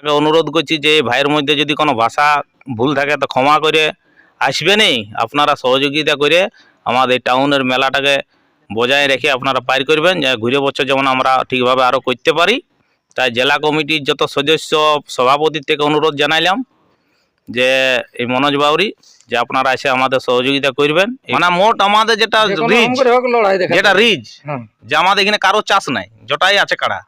আগে অনুরোধ করছি যে এই ভাইয়ের মধ্যে যদি কোনো ভাষা ভুল থাকে তো ক্ষমা করে আসবেনই আপনারা সহযোগিতা করে আমাদের এই টাউনের মেলাটাকে বজায় রেখে আপনারা পার করবেন যে ঘুরে বছর যেমন আমরা ঠিকভাবে আরও করতে পারি। তাই জেলা কমিটির যত সদস্য সভাপতির থেকে অনুরোধ জানাইলাম যে এই মনোজ বাউরি যে আপনারা এসে আমাদের সহযোগিতা করবেন। মানে মোট আমাদের যেটা করে দেখা যেটা রিজ হ্যাঁ। যে আমাদের এখানে কারও চাষ নাই যটাই আছে কাড়া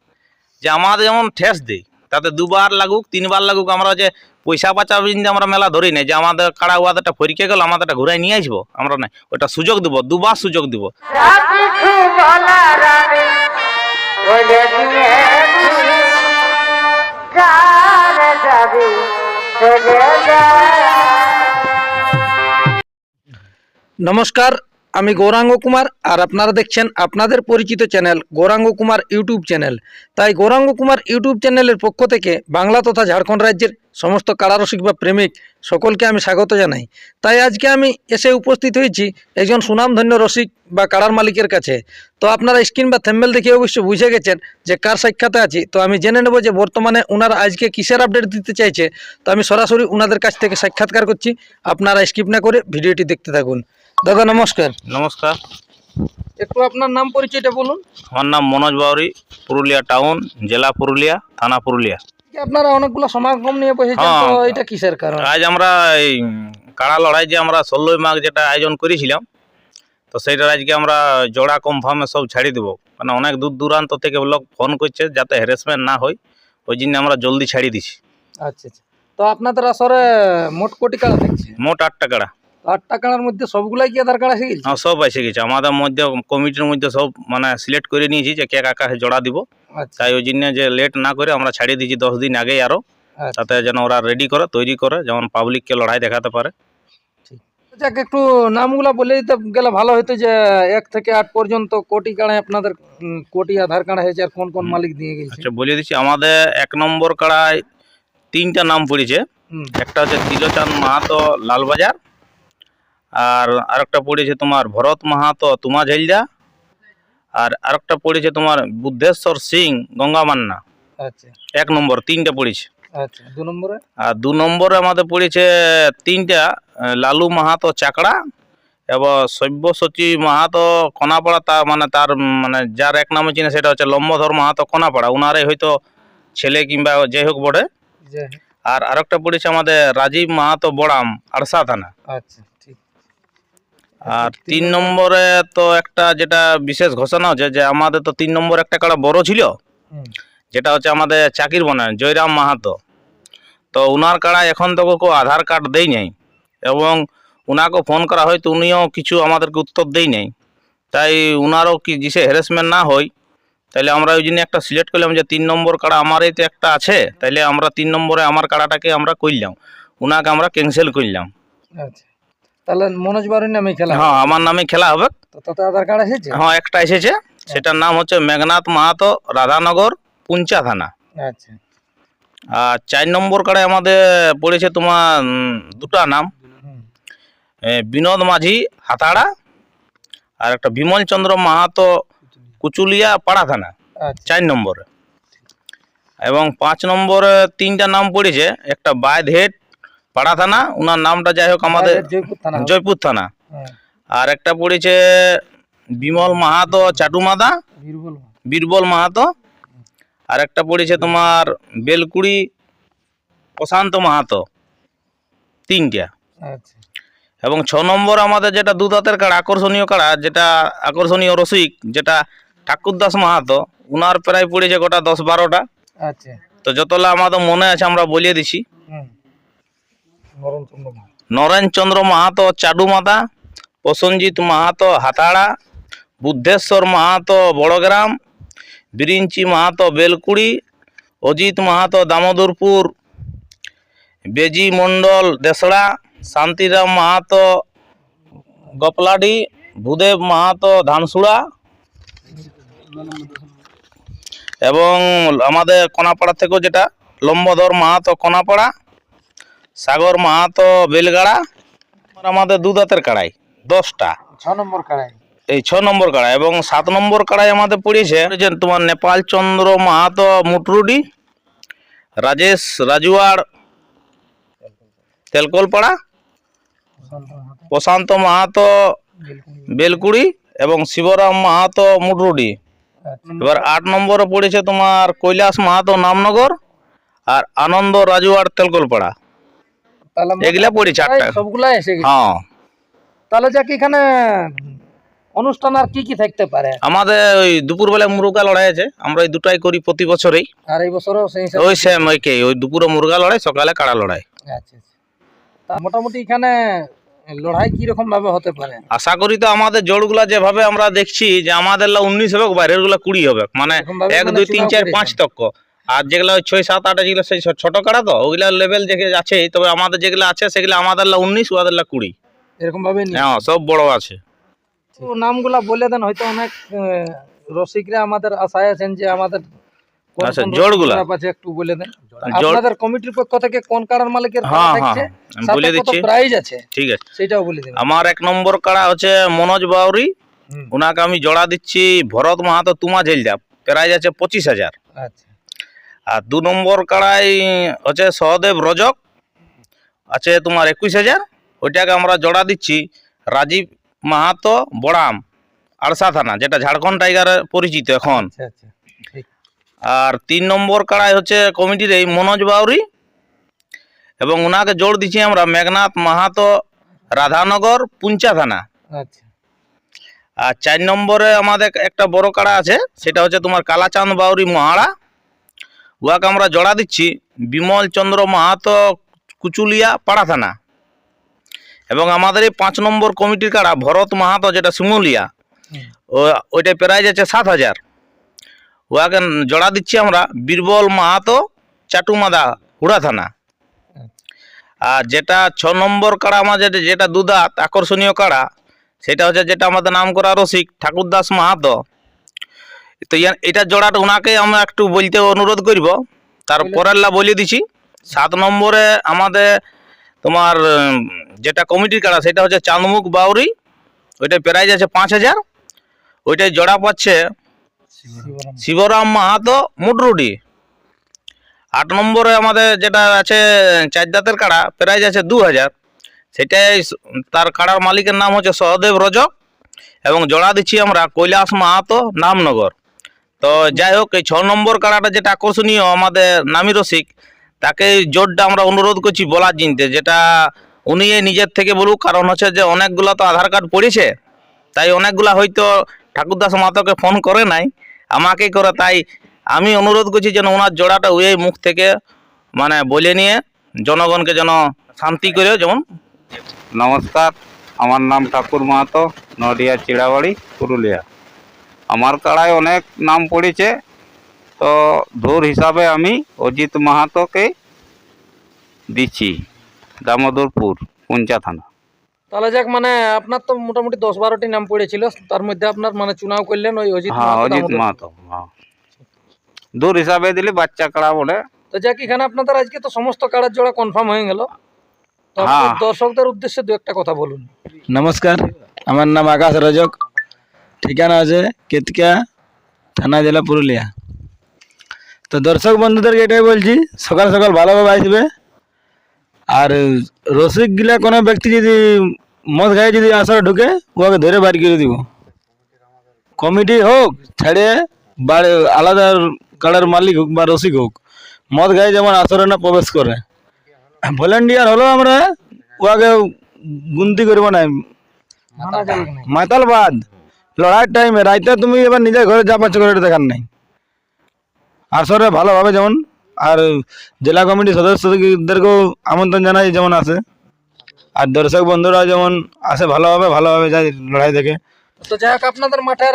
যে আমাদের যেমন ঠেস দেই তাতে দুবার লাগুক তিনবার লাগুক আমরা যে পয়সা বাঁচাবো যে আমরা মেলা ধরি নাই যে আমাদের কাড়া ওয়াদেরটা ফরিকে গেল আমাদেরটা ঘুরাই নিয়ে আসব আমরা নাই। ওটা সুযোগ দিব দুবার সুযোগ দিব। নমস্কার আমি গৌরাঙ্গ কুমার আর আপনারা দেখছেন আপনাদের পরিচিত channel Gouranga Kumar YouTube channel. তাই গৌরাঙ্গ কুমার ইউটিউব চ্যানেলের পক্ষ থেকে বাংলা তথা ঝাড়খণ্ড রাজ্যের সমস্ত কারারসিক বা প্রেমিক সকলকে আমি স্বাগত জানাই। তাই আজকে আমি এসে উপস্থিত হয়েছি একজন সুনামধন্য রসিক বা কারার মালিকের কাছে। তো আপনারা স্ক্রিন বা থেম্বেল দেখে অবশ্য বুঝে গেছেন যে কার সাক্ষাতে আছি। তো আমি জেনে নেব যে বর্তমানে ওনারা আজকে কিসের আপডেট দিতে চাইছে। তো আমি সরাসরি ওনাদের কাছ থেকে সাক্ষাৎকার করছি। আপনারা স্কিপ না করে ভিডিওটি দেখতে থাকুন। দাদা নমস্কার। নমস্কার। একটু আপনার নাম পরিচয়টা বলুন। আমার নাম মনোজ বাউরি পুরুলিয়া টাউন জেলা পুরুলিয়া থানা পুরুলিয়া। আপনারা অনেকগুলো সমাগম নিয়ে বসেছেন তো হ্যাঁ। এটা কিসের কারণ? আজ আমরা এই কাড়া লড়াই যে আমরা ষোলোই মাঘ যেটা আয়োজন করেছিলাম তো সেইটার আজকে আমরা জোড়া কনফার্মে সব ছাড়ি দেবো। মানে অনেক দূর দূরান্ত থেকে লোক ফোন করছে যাতে হ্যারাসমেন্ট না হয় ওই জন্য আমরা জলদি ছাড়ি দিছি। আচ্ছা আচ্ছা। তো আপনাদের আসরে মোট কোটি কাড়া দেখছে মোট আটটা কাড়া। আটটা কাড়ার মধ্যে সবগুলাই কি আধার কার্ড এসে গেছে? হ্যাঁ সব এসে গেছে। আমাদের মধ্যে কমিটির মধ্যে সব মানে সিলেক্ট করে নিয়েছি যে কে কাকা জোড়া দিব। আচ্ছা। তাই ওই জন্য যে লেট না করে আমরা ছাড়িয়ে দিয়েছি দশ দিন আগেই আরও আচ্ছা। তাতে যেন ওরা রেডি করে তৈরি করে যেমন পাবলিককে লড়াই দেখাতে পারে। যাক একটু নামগুলা বলে দিতে গেলে ভালো হতো যে এক থেকে আট পর্যন্ত কোটি কাড়ায় আপনাদের কোটি আধার কার্ড হয়েছে আর কোন কোন মালিক দিয়ে গেছে? আচ্ছা বলে দিচ্ছি আমাদের এক নম্বর কাড়ায় তিনটা নাম পড়েছে। একটা হচ্ছে তিলোচাঁদ মাহাতো লালবাজার আর আরেকটা পড়েছে তোমার ভরত মাহাতো তুমা ঝেলজা আর আরেকটা পড়েছে তোমার বুদ্ধেশ্বর সিং গঙ্গামান্না। আচ্ছা। এক নম্বর তিনটা পড়েছে। আচ্ছা দু নম্বরে? আর দু নম্বরে আমাদের পড়েছে তিনটা লালু মাহাতো চাকড়া এবং সব্যসচী মাহাতো কোনাপাড়া তা মানে তার মানে যার এক নামে চিনে সেটা হচ্ছে লম্বধর মাহাতো কোনাপাড়া। উনারে হয়তো ছেলে কিংবা যাই হোক যে আর আরেকটা পড়েছে আমাদের রাজীব মাহাতো বড়াম আরসা থানা। আচ্ছা। আর তিন নম্বরে তো একটা যেটা বিশেষ ঘোষণা হচ্ছে যে আমাদের তো তিন নম্বর একটা কাড়া বড় ছিল যেটা হচ্ছে আমাদের চাকির বনে জয়রাম মাহাতো। তো উনার কাড়া এখন তো কেউ আধার কার্ড দেই নাই এবং উনাকে ফোন করা হয় তো উনিও কিছু আমাদেরকে উত্তর দেই নাই। তাই উনারও কি যে হ্যারাসমেন্ট না হয় তাইলে আমরা ওই জন্য একটা সিলেক্ট করলাম যে তিন নম্বর কাড়া আমারই তো একটা আছে তাইলে আমরা তিন নম্বরে আমার কাড়াটাকে আমরা করলাম উনাকে আমরা ক্যান্সেল করলাম আচ্ছা। তাহলে মনোজ বাড়ির নামে খেলা হ্যাঁ আমার নামে খেলা হবে। তো আধার কার্ড এসেছে? হ্যাঁ একটা এসেছে। সেটার নাম হচ্ছে মেঘনাথ মাহাতো রাধানগর পুঞ্চা থানা। আচ্ছা। আর চার নম্বর কাড়ায় আমাদের পড়েছে তোমার দুটা নাম। বিনোদ মাঝি হাতাড়া আর একটা বিমল চন্দ্র মাহাতো কুচুলিয়া পাড়া থানা। আচ্ছা। চার নম্বরে। এবং পাঁচ নম্বরে তিনটা নাম পড়েছে। একটা বায়ধেট পাড়া থানা ওনার নামটা যাই হোক আমাদের জয়পুর থানা। হ্যাঁ, আর একটা পড়েছে বিমল মাহাতো চাটুমাদা বীরবল বীরবল মাহাতো। আর একটা পড়েছে তোমার বেলকুড়ি প্রশান্ত মাহাতো তিনটা। আচ্ছা। এবং ছ নম্বর আমাদের যেটা দু দাঁতের কাড়া আকর্ষণীয় কাড়া যেটা আকর্ষণীয় রসিক যেটা ঠাকুরদাস মাহাতো উনার প্রায় পড়েছে গোটা দশ বারোটা। আচ্ছা। তো যতলা আমাদের মনে আছে আমরা বলিয়ে দিছি। হুম নরেন চন্দ্র মাহাতো। নরেন চন্দ্র মাহাতো চাডুমাতা প্রসঞ্জিৎ মাহাতো হাতাড়া, বুদ্ধেশ্বর মাহাতো বড়গ্রাম, বিরিঞ্চি মাহাতো বেলকুড়ি, অজিত মাহাতো দামোদরপুর, বেজি মণ্ডল দেশড়া শান্তিরাম মাহাতো গপলাডি, ভূদেব মাহাতো ধানসুড়া এবং আমাদের কোনাপাড়া থেকেও যেটা লম্বধর মাহাতো কোনাপাড়া সাগর মাহাতো বেলগাড়া আর আমাদের দু দাঁতের কাড়াই দশটা। ছ নম্বর কাড়াই। এই ছ নম্বর কাড়াই এবং সাত নম্বর কাড়াই আমাদের পড়েছে। তোমার নেপাল চন্দ্র মাহাতো মুটরুডি রাজেশ রাজুয়ার তেলকলপাড়া প্রশান্ত মাহাতো বেলকুড়ি এবং শিবরাম মাহাতো মুটরুডি। এবার আট নম্বরে পড়েছে তোমার কৈলাস মাহাতো নামনগর আর আনন্দ রাজুয়ার তেলকলপাড়া। এগুলা পড়েছে আটটা সবগুলা এসে গেছে। হ্যাঁ। তাহলে যাক এখানে অনুষ্ঠান আর কি কি থাকতে পারে? আমাদের ওই দুপুরবেলা মুরগা লড়াই আছে আমরা ওই দুটাই করি প্রতি বছরেই। আর এই বছরও সেই ওই সেম ওই ওই দুপুরে মুরগা লড়াই সকালে কাড়া লড়াই। আচ্ছা আচ্ছা। তা মোটামুটি এখানে লড়াই কি রকম ভাবে হতে পারে? আশা করি তো আমাদের জোড়গুলা যেভাবে আমরা দেখছি যে আমাদের লা উনিশ হবে বাইরেরগুলা কুড়ি হবে। মানে এক মানে দুই তিন আর যেগুলো ওই ছয় সাত আট যেগুলো সেই ছোট কাড়া তো ওগুলা লেভেল যে আছে তবে আমাদের যেগুলো আছে সেগুলো আমাদের লা উনিশ ওদের লা কুড়ি। এরকম ভাবে হ্যাঁ সব বড় আছে। নামগুলা বলে দেন হয়তো অনেক রসিকরা আমাদের আশায় আছেন যে আমাদের আচ্ছা, জোড়গুলা? আছে একটু বলে দেন। আপনাদের কমিটির পক্ষ থেকে কোন কাড়ার মালিকের হ্যাঁ হ্যাঁ আমি বলে দিচ্ছি। প্রাইজ আছে ঠিক আছে। সেটাও বলে আমার এক নম্বর কাড়া হচ্ছে মনোজ বাউরি। ওনাকে আমি জোড়া দিচ্ছি ভরত মাহাতো তুমা ঝেলজাপ। প্রাইজ আছে পঁচিশ হাজার। আচ্ছা। আর দু নম্বর কাড়াই হচ্ছে সহদেব রজক আছে তোমার একুশ হাজার। ওইটাকে আমরা জোড়া দিচ্ছি রাজীব মাহাতো বড়াম আড়সা থানা যেটা ঝাড়খণ্ড টাইগারে পরিচিত এখন। আচ্ছা আচ্ছা আর তিন নম্বর কাড়াই হচ্ছে কমিটির এই মনোজ বাউরি এবং ওনাকে জোর দিচ্ছি আমরা মেঘনাথ মাহাতো রাধানগর পুঞ্চা থানা। আচ্ছা। আর চার নম্বরে আমাদের একটা বড় কাড়া আছে সেটা হচ্ছে তোমার কালাচাঁদ বাউরি মহাড়া। উহাকে আমরা জড়া দিচ্ছি বিমল চন্দ্র মাহাতো কুচুলিয়া পাড়া থানা। এবং আমাদের এই পাঁচ নম্বর কমিটির কাড়া ভরত মাহাতো যেটা শিমুলিয়া ও ওইটা প্রাইজ আছে সাত হাজার। উহাকে জড়া দিচ্ছি আমরা বীরবল মাহাতো চাটুমাদা হুড়া থানা। আর যেটা ছ নম্বর কাড়া আমাদের যেটা দুদাত আকর্ষণীয় কাড়া সেটা হচ্ছে যেটা আমাদের নাম করা রসিক ঠাকুরদাস মাহাতো। তো এটা জোড়াটা ওনাকে আমরা একটু বলতে অনুরোধ করব। তার পরেরলা বলে দিছি। সাত নম্বরে আমাদের তোমার যেটা কমিটির কাড়া সেটা হচ্ছে চাঁদমুখ বাউরি। ওইটা প্রাইজ আছে পাঁচ হাজার। ওইটাই জোড়া পাচ্ছে শিবরাম। শিবরাম মাহাতো মুটরুডি। আট নম্বরে আমাদের যেটা আছে চার দাঁতের কাড়া প্রাইজ আছে দু হাজার। সেটাই তার কাড়ার মালিকের নাম হচ্ছে সহদেব রজক। এবং জোড়া দিচ্ছি আমরা কৈলাস মাহাতো নামনগর। তো যাই হোক, এই ছ নম্বর কাড়াটা যেটা আকর্ষণীয় আমাদের নামি রসিক, তাকে জোরটা আমরা অনুরোধ করছি বলার জিনতে, যেটা উনি নিজের থেকে বলুক, কারণ হচ্ছে যে অনেকগুলো তো আধার কার্ড পড়েছে, তাই অনেকগুলা হয়তো ঠাকুরদাস মাতাকে ফোন করে নাই আমাকেই করে, তাই আমি অনুরোধ করছি যেন ওনার জোড়াটা ওই মুখ থেকে মানে বলে নিয়ে জনগণকে যেন শান্তি করে, যেমন। নমস্কার, আমার নাম ঠাকুর মাহাতো নডিয়া চিড়াবাড়ি, পুরুলিয়া। আমার কাড়ায় অনেক নাম পড়েছে। তো ধূর হিসাবে আমি অজিত মাহাতোকে দিচ্ছি দামোদরপুর পুঞ্চা থানা। তাহলে যাক মানে আপনার তো মোটামুটি দশ বারোটি নাম পড়েছিল তার মধ্যে আপনার মানে চুনাও করলেন ওই অজিত হ্যাঁ অজিত মাহাতো হ্যাঁ। দূর হিসাবে দিলে বাচ্চা কাড়া বলে। তো যাক এখানে আপনাদের আজকে তো সমস্ত কার্ডের জোড়া কনফার্ম হয়ে গেল। তো হ্যাঁ। দর্শকদের উদ্দেশ্যে দু একটা কথা বলুন। নমস্কার আমার নাম আকাশ রজক। ঠিকানা আছে কেতকা থানা জেলা পুরুলিয়া। তো দর্শক বন্ধুদেরকে এটাই বলছি সকাল সকাল ভালোভাবে আসবে। আর রসিকগুলা কোনো ব্যক্তি যদি মদ খায় যদি আসরে ঢুকে ওকে ধরে বাড়ি করে দিব। কমিটি হোক ছেড়ে বাড়ি আলাদা কাড়ার মালিক হোক বা রসিক হোক মদ খায় যেমন আসরে না প্রবেশ করে। ভলেন্টিয়ার হলেও আমরা ওকে গুনতি করব না। না মাতাল বাদ। লড়াইয়ের টাইমে রাইতে তুমি এবার নিজের ঘরে যা পাচ্ছ করে এটা দেখার নাই। আসরে ভালোভাবে যেমন আর জেলা কমিটির সদস্যদেরকেও আমন্ত্রণ জানাই যেমন আসে আর দর্শক বন্ধুরা যেমন আসে ভালোভাবে ভালোভাবে যায় লড়াই দেখে। তো যাই হোক আপনাদের মাঠের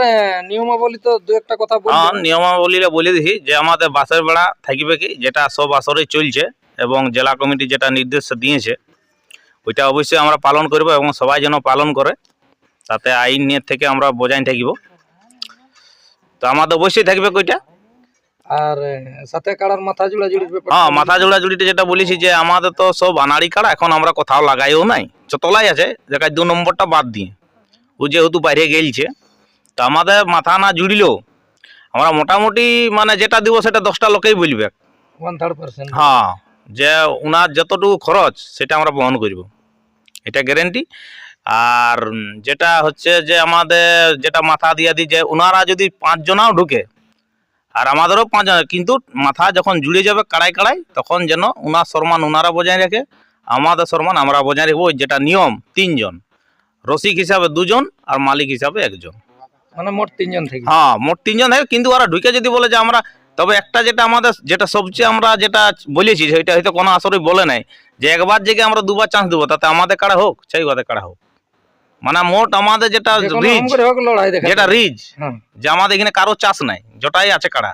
নিয়মাবলী তো দু একটা কথা হ্যাঁ বলুন নিয়মাবলীরা বলে দিছি যে আমাদের বাসের বেড়া থাকবে কি যেটা সব আসরেই চলছে এবং জেলা কমিটি যেটা নির্দেশ দিয়েছে ওইটা অবশ্যই আমরা পালন করব এবং সবাই যেন পালন করে। তাতে আইন নিয়ে থেকে আমরা বজায় থাকিব। তো আমাদের অবশ্যই থাকবে কইটা? আর সাথে কাড়ার মাথা জুড়া ব্যাপার হ্যাঁ মাথা জোড়া জুড়িতে যেটা বলেছি যে আমাদের তো সব আনাড়ি কাড়া এখন আমরা কোথাও লাগাইও নাই। চতলাই আছে যেটা দু নম্বরটা বাদ দিয়ে ও যেহেতু বাইরে গেলছে তো আমাদের মাথা না জুড়িলেও আমরা মোটামুটি মানে যেটা দিব সেটা দশটা লোকেই বলবে। হ্যাঁ যে ওনার যতটুকু খরচ সেটা আমরা বহন করব। এটা গ্যারেন্টি আর যেটা হচ্ছে যে আমাদের যেটা মাথা দিয়া দিই যে ওনারা যদি পাঁচজনাও ঢুকে আর আমাদেরও পাঁচজন কিন্তু মাথা যখন জুড়ে যাবে কাড়াই কাড়াই তখন যেন ওনার সম্মান ওনারা বজায় রাখে আমাদের সম্মান আমরা বজায় রাখব যেটা নিয়ম তিনজন। রসিক হিসাবে দুজন আর মালিক হিসাবে একজন। মানে মোট তিনজন থেকে? হ্যাঁ মোট তিনজন থাকে কিন্তু ওরা ঢুকে যদি বলে যে আমরা তবে একটা যেটা আমাদের যেটা সবচেয়ে আমরা যেটা বলেছি সেটা হয়তো কোনো আসরে বলে নাই যে একবার জেগে আমরা দুবার চান্স দেবো তাতে আমাদের কাড়া হোক সেই বাদে কাড়া হোক। মানে মোট আমাদের যেটা দেখা যেটা রিচ হ্যাঁ। যে আমাদের এখানে কারও চাষ নাই যটাই আছে কাড়া।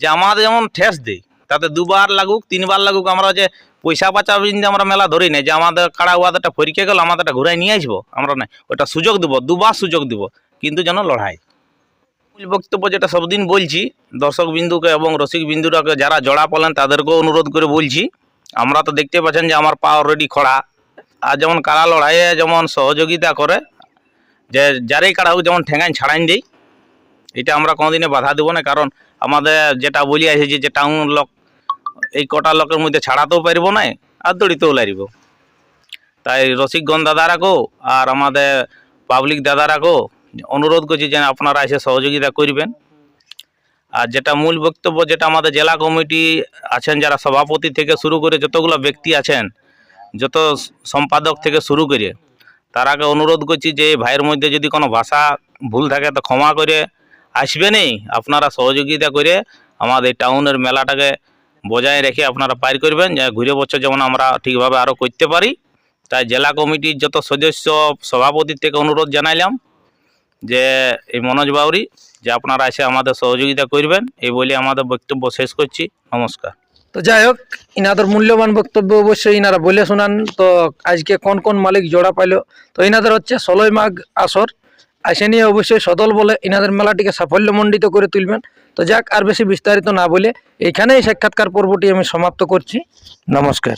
যে আমাদের যেমন ঠেস দেই তাতে দুবার লাগুক তিনবার লাগুক আমরা যে পয়সা বাঁচা বিন্দু আমরা মেলা ধরি নাই যে আমাদের কাড়া ওয়াদেরটা ফরিকে গেল আমাদেরটা ঘুরাই নিয়ে আসব আমরা নাই ওটা সুযোগ দেবো দুবার সুযোগ দিব কিন্তু যেন লড়াই। মূল বক্তব্য যেটা সবদিন বলছি দর্শক বিন্দুকে এবং রসিক বিন্দুটাকে যারা জড়া পড়লেন তাদেরকেও অনুরোধ করে বলছি আমরা তো দেখতে পাচ্ছেন যে আমার পা অলরেডি খড়া। আর যেমন কাড়া লড়াইয়ে যেমন সহযোগিতা করে, যে যারাই কাড়া হোক যেমন ঠেঙাই ছাড়াইন দেই, এটা আমরা কোনোদিনে বাধা দেবো না। কারণ আমাদের যেটা বলি আছে যে টাউন লোক এই কটা লোকের মধ্যে ছাড়াতেও পারব না, আর দড়িতেও লারিব। তাই রসিকগণ দাদারাকেও আর আমাদের পাবলিক দাদারাকেও অনুরোধ করছি যে আপনারা এসে সহযোগিতা করবেন। আর যেটা মূল বক্তব্য, যেটা আমাদের জেলা কমিটি আছেন, যারা সভাপতি থেকে শুরু করে যতগুলো ব্যক্তি আছেন যত সম্পাদক থেকে শুরু করে, তার আগে অনুরোধ করছি যে ভাইয়ের মধ্যে যদি কোনো ভাষা ভুল থাকে তো ক্ষমা করে আসবেনই আপনারা সহযোগিতা করে আমাদের টাউনের মেলাটাকে বজায় রেখে আপনারা পার করবেন, যে ঘুরে বছর যেমন আমরা ঠিকভাবে আরও করতে পারি। তাই জেলা কমিটির যত সদস্য, সভাপতির থেকে অনুরোধ জানাইলাম যে এই মনোজ বাউরি, যে আপনারা এসে আমাদের সহযোগিতা করবেন, এই বলে আমাদের বক্তব্য শেষ করছি। নমস্কার। তো যাই হোক ইনাদের মূল্যবান বক্তব্য অবশ্যই ইনারা বলে শোনান। তো আজকে কোন কোন মালিক জোড়া পাইল? তো ইনাদের হচ্ছে ষোলোই মাঘ আসর। আসে নিয়ে অবশ্যই সদল বলে ইনাদের মেলাটিকে সাফল্যমণ্ডিত করে তুলবেন। তো যাক, আর বেশি বিস্তারিত না বলে এখানেই সাক্ষাৎকার পর্বটি আমি সমাপ্ত করছি। নমস্কার।